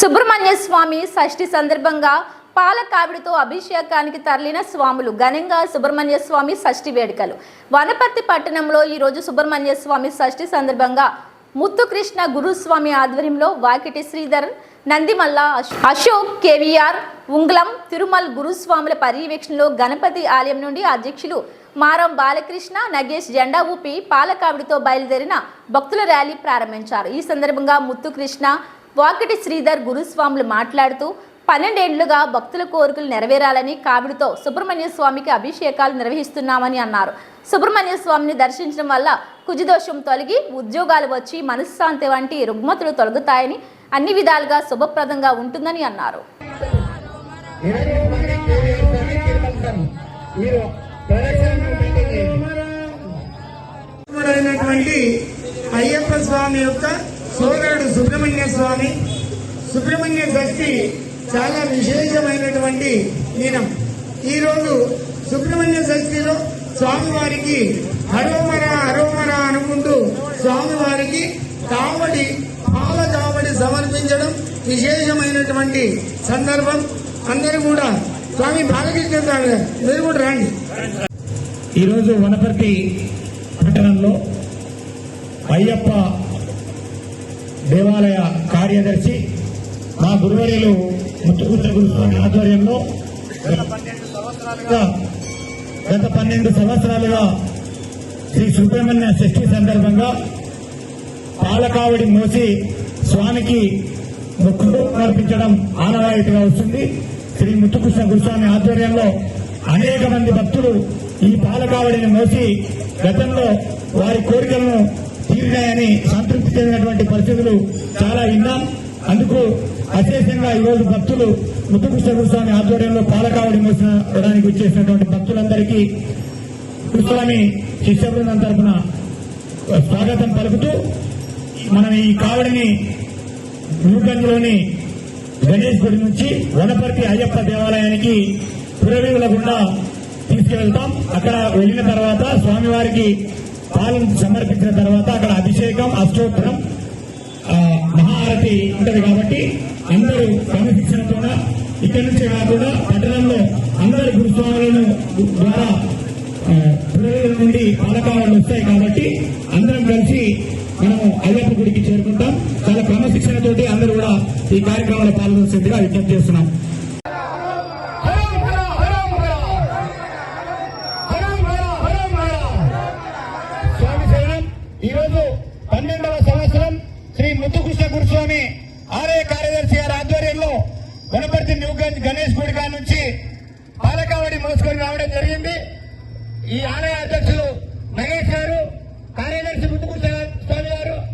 సుబ్రహ్మణ్య స్వామి షష్ఠి సందర్భంగా పాలకావిడితో అభిషేకానికి తరలిన స్వాములు. ఘనంగా సుబ్రహ్మణ్య స్వామి షష్ఠి వేడుకలు. వనపర్తి పట్టణంలో ఈరోజు సుబ్రహ్మణ్య స్వామి షష్ఠి సందర్భంగా ముత్తుకృష్ణ గురుస్వామి ఆధ్వర్యంలో వాకిటి శ్రీధరన్ నందిమల్ల అశోక్ కేవీఆర్ ఉంగ్లం తిరుమల్ గురుస్వాముల పర్యవేక్షణలో గణపతి ఆలయం నుండి అధ్యక్షులు మారం బాలకృష్ణ నగేష్ జెండా ఊపి పాలకావిడితో బయలుదేరిన భక్తుల ర్యాలీ ప్రారంభించారు. ఈ సందర్భంగా ముత్తుకృష్ణ వాకిటి శ్రీధర్ గురుస్వాములు మాట్లాడుతూ పన్నెండేండ్లుగా భక్తుల కోరికలు నెరవేరాలని కావిడితో సుబ్రహ్మణ్య స్వామికి అభిషేకాలు నిర్వహిస్తున్నామని అన్నారు. సుబ్రహ్మణ్య స్వామిని దర్శించడం వల్ల కుజదోషం తొలగి ఉద్యోగాలు వచ్చి మనశ్శాంతి వంటి రుగ్మతులు తొలగుతాయని అన్ని విధాలుగా శుభప్రదంగా ఉంటుందని అన్నారు. అయ్యప్ప స్వామి యొక్క సోదరుడు సుబ్రహ్మణ్య స్వామి. సుబ్రహ్మణ్య షష్ఠి చాలా విశేషమైనటువంటి దినం. ఈరోజు సుబ్రహ్మణ్య షష్ఠిలో స్వామివారికి హరోమర హరోమర అనుకుంటూ స్వామివారికి కావడి పాల కావడి సమర్పించడం విశేషమైనటువంటి సందర్భం. అందరూ కూడా స్వామి బాలకృష్ణ స్వామి గారు మీరు కూడా రండి. ఈరోజు వనపర్తి పట్టణంలో అయ్యప్ప దేవాలయ కార్యదర్శి మా గురువర్యులు ముత్తుకుంట గురుస్వామి ఆధ్వర్యంలో గత పన్నెండు సంవత్సరాలుగా గత పన్నెండు సంవత్సరాలుగా శ్రీ సుబ్రహ్మణ్య షష్ఠి సందర్భంగా పాలకావిడి మోసి స్వామికి మొక్కులు సమర్పించడం ఆనవాయితీగా వస్తుంది. శ్రీ ముత్తుకృష్ణ గురుస్వామి ఆధ్వర్యంలో అనేక మంది భక్తులు ఈ పాలకావిడిని మోసి గతంలో వారి కోరికలను తీరినాయని సంతృప్తి చెందినటువంటి పరిస్థితులు చాలా విన్నాం అందుకు అశేషంగా ఈరోజు భక్తులు ముత్తుకృష్ణ గురుస్వామి ఆధ్వర్యంలో పాలకావడి మోసడానికి వచ్చేసినటువంటి భక్తులందరికీ గురుస్వామి శిష్య బృందం తరఫున స్వాగతం పలుకుతూ మనం ఈ కావడిని న్యూగంజ్లోని గణేష్ గుడి నుంచి వనపర్తి అయ్యప్ప దేవాలయానికి పురవీవుల గుండా తీసుకెళ్తాం. అక్కడ వెళ్ళిన తర్వాత స్వామివారికి పాలను సమర్పించిన తర్వాత అక్కడ అభిషేకం అష్టోత్తరం మహారతి ఉంటది కాబట్టి అందరూ క్రమశిక్షణతోన ఇక్కడి నుంచే కాకుండా పట్టణంలో అందరి గురుస్వాములను ద్వారా పిల్లల నుండి పాలకావాళ్ళు వస్తాయి కాబట్టి అందరం కలిసి మనము అయ్యప్ప గుడికి చేరుకుంటాం. చాలా క్రమశిక్షణతోటి అందరూ కూడా ఈ కార్యక్రమంలో పాల్గొనసిందిగా విజ్ఞప్తి చేస్తున్నాం. ఈరోజు పన్నెండవ సంవత్సరం శ్రీ ముత్తుకృష్ణ గురుస్వామి ఆలయ కార్యదర్శి గారి ఆధ్వర్యంలో గుణపర్తి న్యూగంజ్ గణేష్ గుడి గారి నుంచి పాలకావడి మోసుకొని రావడం జరిగింది. ఈ ఆలయ అధ్యక్షులు నగేష్ గారు కార్యదర్శి ముత్తుకృష్ణ